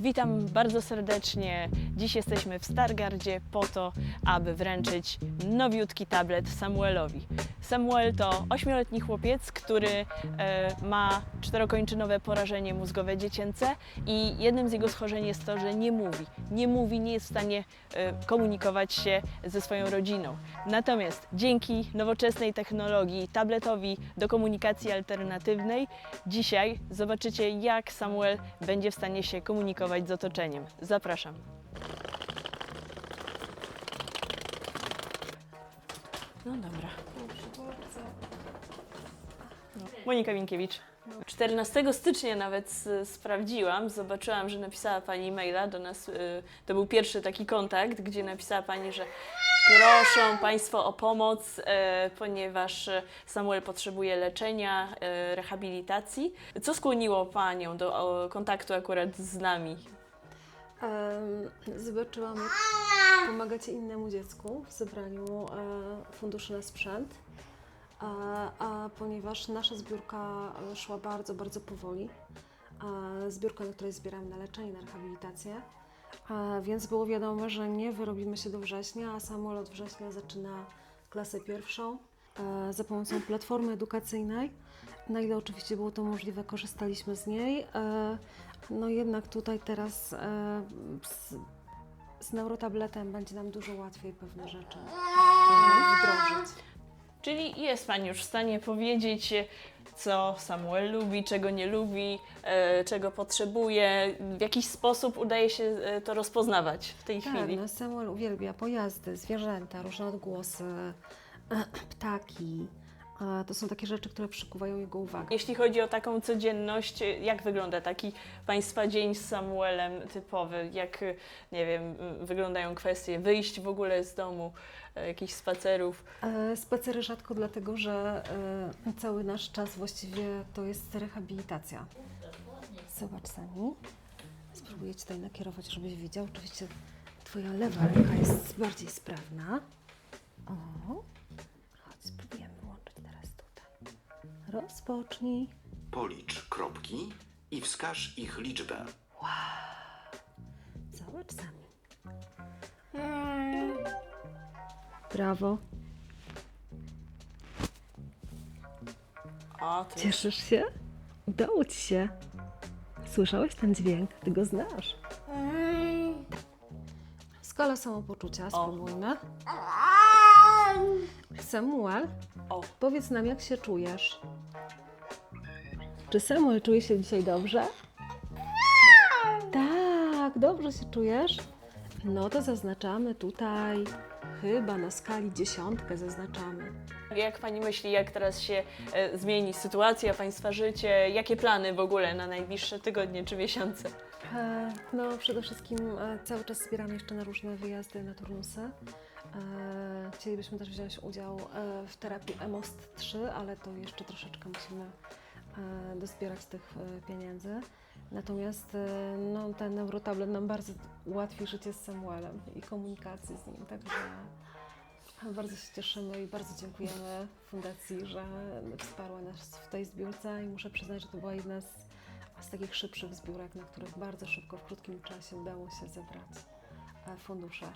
Witam bardzo serdecznie. Dziś jesteśmy w Stargardzie po to, aby wręczyć nowiutki tablet Samuelowi. Samuel to ośmioletni chłopiec, który e, ma czterokończynowe porażenie mózgowe dziecięce i jednym z jego schorzeń jest to, że nie mówi. Nie mówi, nie jest w stanie e, komunikować się ze swoją rodziną. Natomiast dzięki nowoczesnej technologii, tabletowi do komunikacji alternatywnej, dzisiaj zobaczycie, jak Samuel będzie w stanie się komunikować z otoczeniem. Zapraszam. No dobra. No. Monika Minkiewicz. 14 stycznia nawet s- sprawdziłam, zobaczyłam, że napisała Pani maila do nas. y, To był pierwszy taki kontakt, gdzie napisała Pani, że proszą Państwo o pomoc, e, ponieważ e, Samuel potrzebuje leczenia, e, rehabilitacji. Co skłoniło Panią do o, kontaktu akurat z nami? Em, Zobaczyłam, jak pomagacie innemu dziecku w zebraniu e, funduszy na sprzęt, a, a ponieważ nasza zbiórka e, szła bardzo, bardzo powoli, a zbiórka, na której zbieramy na leczenie, na rehabilitację, więc było wiadomo, że nie wyrobimy się do września, a Samuel od września zaczyna klasę pierwszą e, za pomocą platformy edukacyjnej. Na ile oczywiście było to możliwe, korzystaliśmy z niej. E, no jednak tutaj teraz e, z, z neurotabletem będzie nam dużo łatwiej pewne rzeczy wdrożyć. Czyli jest Pani już w stanie powiedzieć, co Samuel lubi, czego nie lubi, e, czego potrzebuje, w jakiś sposób udaje się e, to rozpoznawać w tej Tak, chwili. no Samuel uwielbia pojazdy, zwierzęta, różne odgłosy, ptaki. To są takie rzeczy, które przykuwają jego uwagę. Jeśli chodzi o taką codzienność, jak wygląda taki Państwa dzień z Samuelem typowy? Jak, nie wiem, wyglądają kwestie wyjść w ogóle z domu, e, jakichś spacerów? E, Spacery rzadko dlatego, że e, cały nasz czas właściwie to jest rehabilitacja. Zobacz Sami. Spróbuję Cię tutaj nakierować, żebyś widział. Oczywiście Twoja lewa ręka jest bardziej sprawna. O, Rozpocznij. Policz kropki i wskaż ich liczbę. Zobacz Sami. Brawo. O, to Cieszysz się? Udało Ci się. Słyszałeś ten dźwięk? Ty go znasz. Skala samopoczucia, spróbujmy. Samuel, O, powiedz nam, jak się czujesz. Czy Samuel czuje się dzisiaj dobrze? Tak, dobrze się czujesz? No to zaznaczamy tutaj, chyba na skali dziesiątkę zaznaczamy. jak Pani myśli, jak teraz się e, zmieni sytuacja, Państwa życie? Jakie plany w ogóle na najbliższe tygodnie czy miesiące? E, No, przede wszystkim e, cały czas zbieramy jeszcze na różne wyjazdy na turnusy. E, Chcielibyśmy też wziąć udział e, w terapii EMOST 3, ale to jeszcze troszeczkę musimy e, dozbierać tych e, pieniędzy. Natomiast e, no, ten neurotablet nam bardzo ułatwi życie z Samuelem i komunikację z nim, także bardzo się cieszymy i bardzo dziękujemy Fundacji, że wsparła nas w tej zbiórce i muszę przyznać, że to była jedna z z takich szybszych zbiórek, na których bardzo szybko, w krótkim czasie udało się zebrać fundusze.